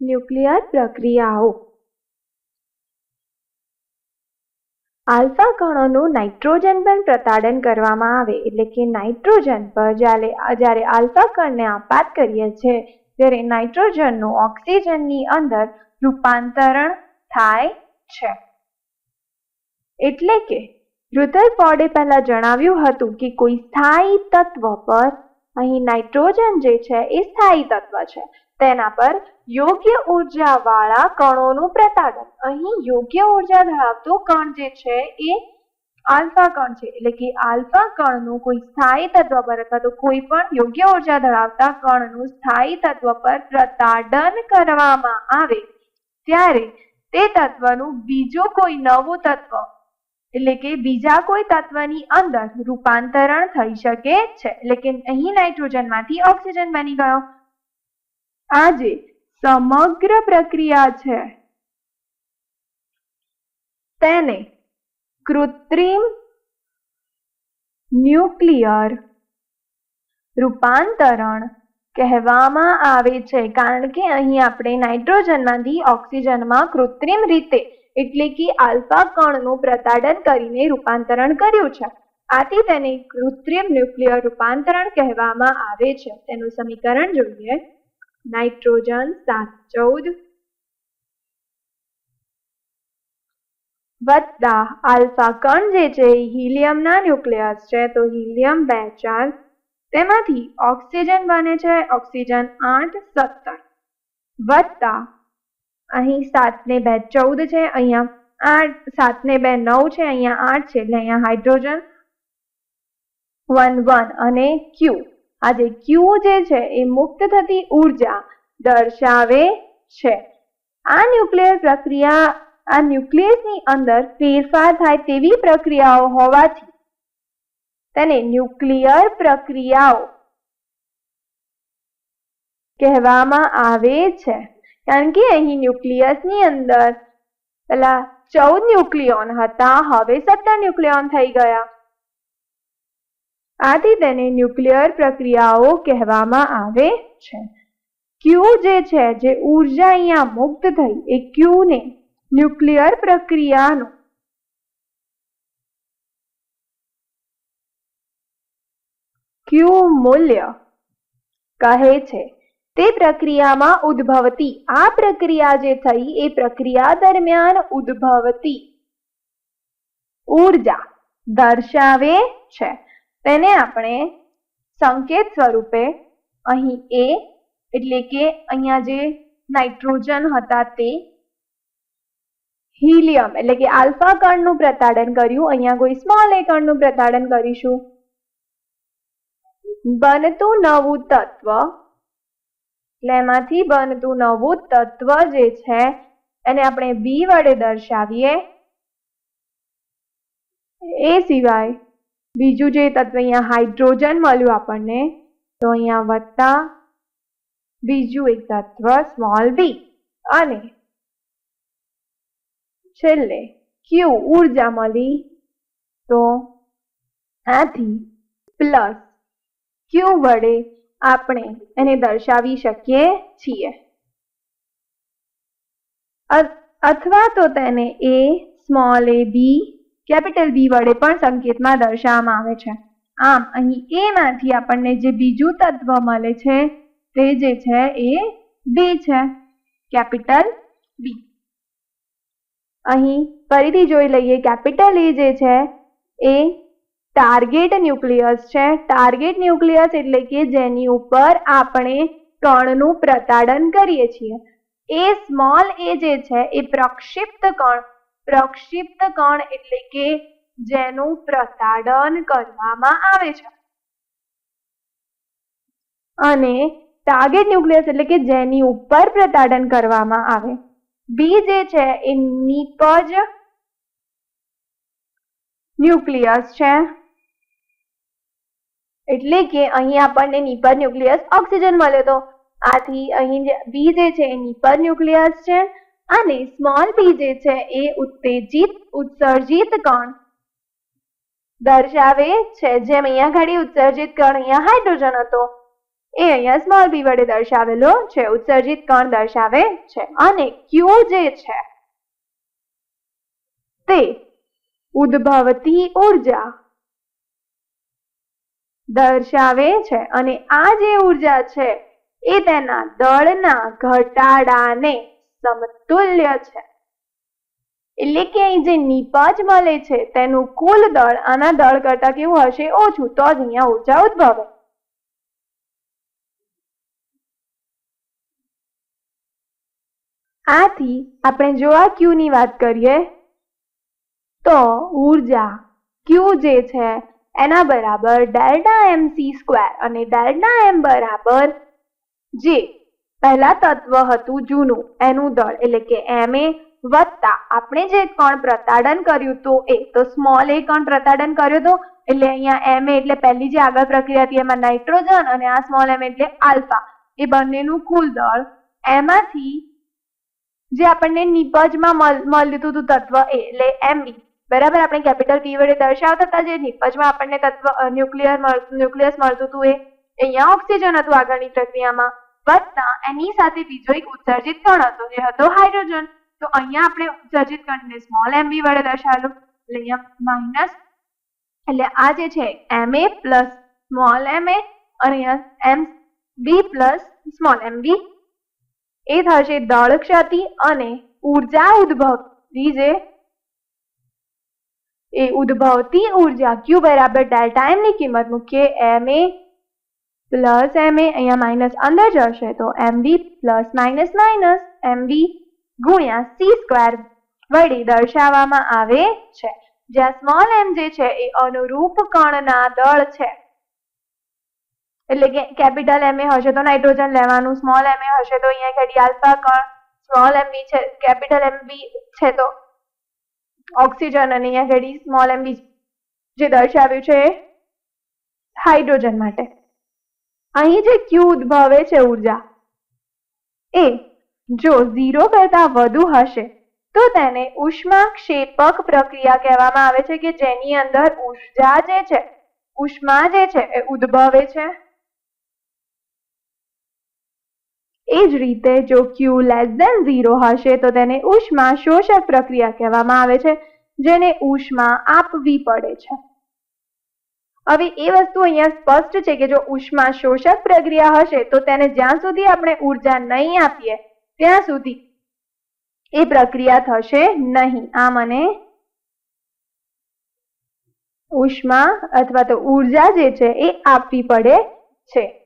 Nuclear પ્રક્રિયાઓ. Alpha કણોનું nitrogen પર પ્રતાડન કરવામાં આવે, એટલે કે નાઇટ્રોજન પર જ્યારે જ્યારે આલ્ફા કણને આપાત કરીએ છીએ ત્યારે નાઇટ્રોજનનું ઓક્સિજનની અંદર રૂપાંતરણ થાય છે. એટલે કે રુધરફોર્ડે પહેલા જણાવ્યું હતું કે કોઈ સ્થાયી તત્વ પર અહીં નાઇટ્રોજન જે છે એ સ્થાયી તત્વ છે. તેના પર યોગ્ય ઉર્જાવાળા કણોનું પ્રતાડન. અહીં યોગ્ય ઊર્જા ધરાવતો કણ જે છે એ આલ્ફા કણ છે. એટલે કે આલ્ફા કણનું કોઈ સ્થાયી તત્વ પર અથવા તો કોઈ પણ યોગ્ય ઊર્જા ધરાવતા કણનું સ્થાયી તત્વ પર પ્રતાડન કરવામાં આવે, ત્યારે તે તત્વનું બીજું કોઈ નવું તત્વ એટલે કે બીજા કોઈ તત્વની અંદર રૂપાંતરણ થઈ શકે છે. એટલે કે અહીં નાઇટ્રોજનમાંથી ઓક્સિજન બની ગયો. આ સમગ્ર પ્રક્રિયા છે તેને કૃત્રિમ ન્યુક્લિયર રૂપાંતરણ કહેવામાં આવે છે. કારણ કે અહીં આપણે નાઇટ્રોજનમાંથી ઓક્સિજનમાં કૃત્રિમ રીતે એટલે કે આલ્ફા કણનું પ્રતાડન કરીને રૂપાંતરણ કર્યું છે. આથી તેને કૃત્રિમ ન્યુક્લિયર રૂપાંતરણ કહેવામાં આવે છે. તેનું સમીકરણ જોઈએ. નાઇટ્રોજન સાત ચૌદ વત્તા આલ્ફા કણ જે છે હિલિયમના ન્યુક્લિયસ છે. તો હિલિયમ બે ચાર. તેમાંથી ઓક્સિજન બને છે. ઓક્સિજન આઠ સત્તર. વત્તા અહીં સાત ને બે ચૌદ છે, અહીંયા આઠ, સાત ને બે નવ છે, અહીંયા આઠ છે, એટલે અહીંયા હાઇડ્રોજન વન વન અને ક્યુ. આ જે ક્યુ જે છે એ મુક્ત થતી ઊર્જા દર્શાવે છે. આ ન્યુક્લિયર પ્રક્રિયા, આ ન્યુક્લિયસની અંદર ફેરફાર થાય તેવી પ્રક્રિયાઓ હોવાથી તેને ન્યુક્લિયર પ્રક્રિયાઓ કહેવામાં આવે છે. કારણ કે અહીં ન્યુક્લિયસની અંદર પેલા ચૌદ ન્યુક્લિયોન હતા, હવે સત્તર ન્યુક્લિયોન થઈ ગયા. આથી તેને ન્યુક્લિયર પ્રક્રિયાઓ કહેવામાં આવે છે. ક્યુ જે છે, જે ઊર્જા અહીંયા મુક્ત થઈ, એ ક્યુને? ન્યુક્લિયર પ્રક્રિયાનું. ક્યુ મૂલ્ય કહે છે. તે પ્રક્રિયામાં ઉદ્ભવતી, આ પ્રક્રિયા જે થઈ, એ પ્રક્રિયા દરમિયાન ઉદ્ભવતી ઊર્જા દર્શાવે છે. તેને આપણે સંકેત સ્વરૂપે અહીં એ એટલે કે અહીંયા જે નાઇટ્રોજન હતા તે, હિલિયમ, એટલે કે આલ્ફા કણનું પ્રતાડન કર્યું. અહીંયા કોઈ સ્મોલ એ કણનું પ્રતાડન કરીશું. બનતું નવું તત્વ એટલે એમાંથી બનતું નવું તત્વ જે છે, એને આપણે બી વડે દર્શાવીએ. એ સિવાય બીજું જે તત્વ અહીંયા હાઇડ્રોજન મળ્યું આપણને, તો અહીંયા વત્તા બીજું એક તત્વ સ્મોલ બી અને છેલ્લે ક્યુ ઊર્જા મળી, તો આથી પ્લસ ક્યુ વડે આપણે એને દર્શાવી શકીએ છીએ. અથવા તો તેને એ સ્મોલ એ બી કેપિટલ બી વડે પણ સંકેતમાં દર્શાવવામાં આવે છે. આમ, અહીં એ માંથી આપણને જે બીજું તત્વ મળે છે, તે જે છે એ બી છે કેપિટલ બી અહીં ફરીથી જોઈ લઈએ કેપિટલ એ જે છે, એ ટાર્ગેટ ન્યુક્લિયસ છે. ટાર્ગેટ ન્યુક્લિયસ એટલે કે જેની ઉપર આપણે કણનું પ્રતાડન કરીએ છીએ. એ સ્મોલ એ જે છે એ પ્રક્ષિપ્ત કણ. પ્રક્ષિપ્ત કણ એટલે કે જેનું પ્રતાડન કરવામાં આવે છે. અને ટાર્ગેટ ન્યુક્લિયસ એટલે કે જેની ઉપર પ્રતાડન કરવામાં આવે. બી જે છે એ નિપજ ન્યુક્લિયસ છે. એટલે કે અહીં આપણને નિપર ન્યુક્લિયસ ઓક્સિજન મળ્યો તો. આથી અહીં બી જે છે એ નિપર ન્યુક્લિયસ છે અને સ્મોલ બી જે છે એ ઉત્તેજિત, ઉત્સર્જિત કણ દર્શાવે છે. જેમ અહીંયા ઘડી ઉત્સર્જિત કણ અહીંયા હાઇડ્રોજન હતો, એ અહીંયા સ્મોલ બી વડે દર્શાવેલો છે. ઉત્સર્જિત કણ દર્શાવે છે. અને ક્યુ જે છે તે ઉદ્ભવતી ઊર્જા દર્શાવે છે. અને આ જે ઊર્જા છે, એ તેના દળના ઘટાડાને સમતુલ્ય છે. એટલે કે અહીં જે નિપજ મળે છે, તેનું કુલ દળ, આના દળ કરતા કેવું હશે? ઓછું. તો જ અહીંયા ઊર્જા ઉદ્ભવે. આથી આપણે જો આ ક્યુ ની વાત કરીએ, તો ઊર્જા ક્યુ જે છે એના બરાબર ડેલ્ટા એમ સી સ્ક્વેર અને ડેલ્ટા એમ બરાબર જે પહેલા તત્વ હતું જૂનું, એનું દળ એટલે કે એમ એ વત્તા. આપણે જે કણ પ્રતાડન કર્યું તો એ, તો સ્મોલ એ કણ પ્રતાડન કર્યો તો એટલે અહીંયા એમ એટલે પહેલી જે આગળ પ્રક્રિયા હતી એમાં નાઇટ્રોજન અને આ સ્મોલ એમ એટલે આલ્ફા. એ બંનેનું કુલ દળ. એમાંથી જે આપણને નિપજમાં મળ્યું હતું તત્વ એ, એટલે એમબી બરાબર, આપણે કેપિટલ પી વડે દર્શાવતા હતા જે નિપજમાં આપણને તત્વ ન્યુક્લિયર ન્યુક્લિયસ મળતું હતું એ, અહીંયા ઓક્સિજન હતું આગળની પ્રક્રિયામાં. વત્તા એની સાથે બીજો એક ઉત્સર્જિત કણ હતો, જે હતો હાઇડ્રોજન તો અહીંયા આપણે ઉત્સર્જિત કણને સ્મોલ એમબી વડે દર્શાવેલું. એટલે અહીંયા માઇનસ એટલે આ જે છે એમ એ પ્લસ સ્મોલ એમ એ અને એમ બી પ્લસ સ્મોલ એમ બી એ થશે દળ ક્ષતિ અને ઊર્જા ઉદ્ભવ જે એ ઉદ્ભવતી ઊર્જા ક્યુ બરાબર ડેલ્ટા એમ ની કિંમત મૂકીએ. એમ એ પ્લસ એમ એ અહીંયા માઇનસ અંદર જશે તો M B plus minus minus M B ગુણ્યા સી સ્ક્વેર વડે દર્શાવવામાં આવે છે. જ્યાં સ્મોલ એમ જે છે એ અનુરૂપ કણના દળ છે. એટલે કે કેપિટલ એમ એ હશે તો નાઇટ્રોજન લેવાનું સ્મોલ એમ એ હશે તો અહીંયા ઘડી આલ્ફા કણ સ્મોલ એમ બી છે કેપિટલ એમ બી છે તો ઓક્સિજન અને અહીંયા ઘડી સ્મોલ એમ જે દર્શાવ્યું છે હાઇડ્રોજન માટે. અહીં જે ક્યુ ઉદ્ભવે છે ઊર્જા, એ જો ઝીરો કરતા વધુ હશે, તો તેને ઉષ્માક્ષેપક પ્રક્રિયા કહેવામાં આવે છે કે જેની અંદર ઊર્જા જે છે, ઉષ્મા જે છે એ ઉદ્ભવે છે. એ જ રીતે જો ક્યુ લેસ દેન ઝીરો હશે, તો તેને ઉષ્મા શોષક પ્રક્રિયા કહેવામાં આવે છે, જેને ઉષ્મા આપવી પડે છે. હવે એ વસ્તુ અહીંયા સ્પષ્ટ છે કે જો ઉષ્મા શોષક પ્રક્રિયા હશે, તો તેને જ્યાં સુધી આપણે ઊર્જા નહીં આપીએ, ત્યાં સુધી એ પ્રક્રિયા થશે નહીં. આ મને ઉષ્મા અથવા તો ઊર્જા જે છે, એ આપવી પડે છે.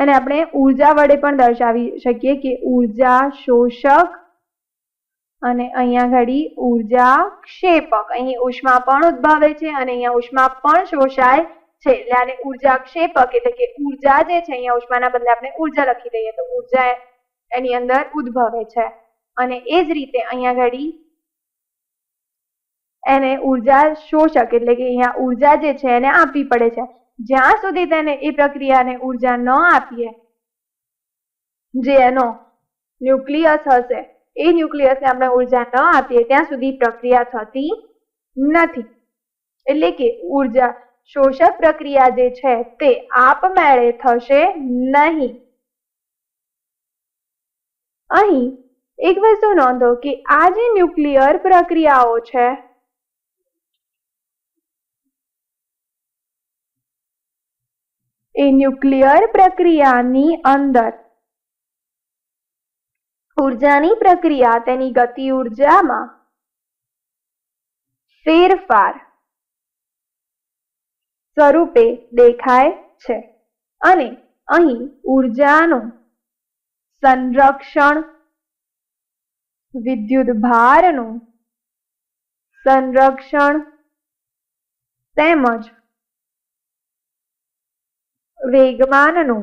અને આપણે ઊર્જા વડે પણ દર્શાવી શકીએ કે ઊર્જા શોષક અને અહીંયા ઘડી ઊર્જા ક્ષેપક. અહીં ઉષ્મા પણ ઉદ્ભવે છે અને અહીંયા ઉષ્મા પણ શોષાય છે. એટલે આને ઊર્જા ક્ષેપક એટલે કે ઊર્જા જે છે, અહીંયા ઉષ્માના બદલે આપણે ઊર્જા લખી દઈએ તો ઊર્જા એની અંદર ઉદ્ભવે છે. અને એ જ રીતે અહીંયા ઘડી એને ઊર્જા શોષક એટલે કે અહીંયા ઊર્જા જે છે એને આપવી પડે છે. જ્યાં સુધી તેને એ પ્રક્રિયાને ઊર્જા ન આપીએ, જે એનો ન્યુક્લિયસ હશે, એ ન્યુક્લિયસને આપણે ઊર્જા ન આપીએ, ત્યાં સુધી પ્રક્રિયા થતી નથી. એટલે કે ઊર્જા શોષક પ્રક્રિયા જે છે તે આપમેળે થશે નહીં. અહીં એક વસ્તુ નોંધો કે આ જે ન્યુક્લિયર પ્રક્રિયાઓ છે એ ન્યુક્લિયર પ્રક્રિયાની અંદર. ઉર્જાની પ્રક્રિયા તેની ગતિ ઉર્જામાં ફેરફાર સ્વરૂપે દેખાય છે અને અહીં ઉર્જાનું સંરક્ષણ વિદ્યુત ભારનું સંરક્ષણ તેમજ વેગમાનનું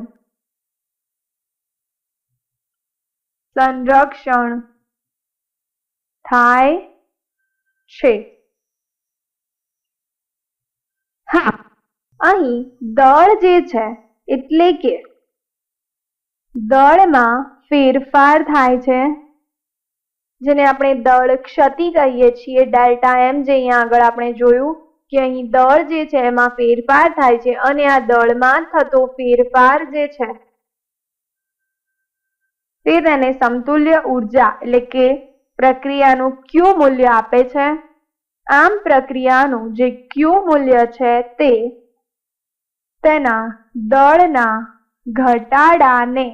સંરક્ષણ થાય છે. હા, અહીં દળ જે છે, એટલે કે દળમાં ફેરફાર થાય છે, જેને આપણે દળ ક્ષતિ કહીએ છીએ, ડેલ્ટા એમ જે અહીંયા આગળ આપણે જોયું કે અહીં દળ જે છે એમાં ફેરફાર થાય છે અને આ દળમાં થતો ફેરફાર જે છે તે તેને સમતુલ્ય ઊર્જા એટલે કે પ્રક્રિયાનું ક્યુ મૂલ્ય આપે છે. આમ પ્રક્રિયાનું જે ક્યુ મૂલ્ય છે તે તેના દળના ઘટાડાને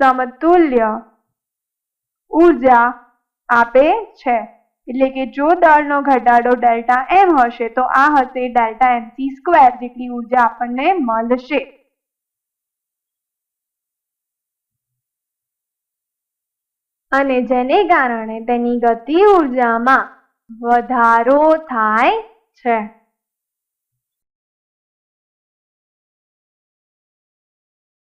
સમતુલ્ય ઊર્જા આપે છે. એટલે કે જો દળનો ઘટાડો ડેલ્ટા એમ હશે, તો આ હશે ડેલ્ટા એમસી સ્ક્વેર જેટલી ઊર્જા આપણને મળશે. અને જેને કારણે તેની ગતિ ઉર્જામાં વધારો થાય છે.